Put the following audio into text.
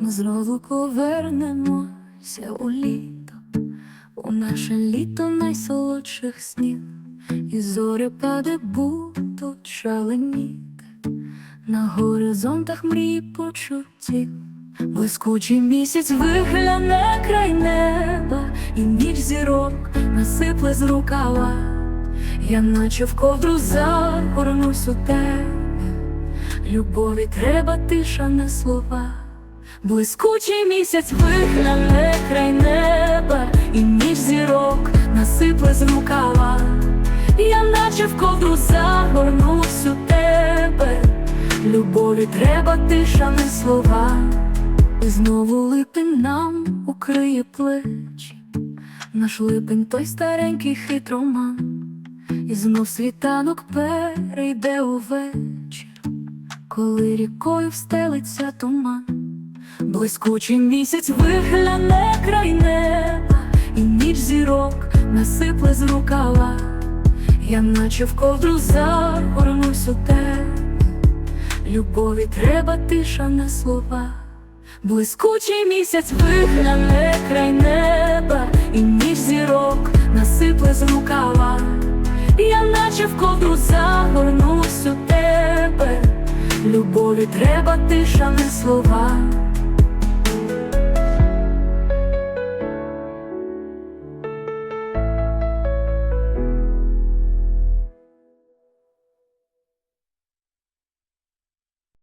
Ми знову повернемося у літо, у наше літо найсолодших снів, і зорепади будуть шаленіти на горизонтах мрій почуттів. Блискучий місяць вигляне край неба, і ніч зірок насипле з рукава. Я наче в ковдру загорнусь у тебе. Любові треба тиша, не слова. Блискучий місяць вигляне край неба, і ніч зірок насипле з рукава. Я наче в ковдру загорнусь у тебе. Любові треба тиша, не слова. Знову липень нам укриє плечі. Наш липень той старенький хитроман. І знов світанок перейде увечір, коли рікою встелиться туман. Блискучий місяць вигляне край неба, і ніч зірок насипле з рукава. Я наче в ковдру загорнусь у тебе. Любові треба тиша, не слова. Блискучий місяць вигляне край неба, і ніч зірок насипле з рукава. Я наче в ковдру загорнусь у тебе. Любові треба тиша, не слова.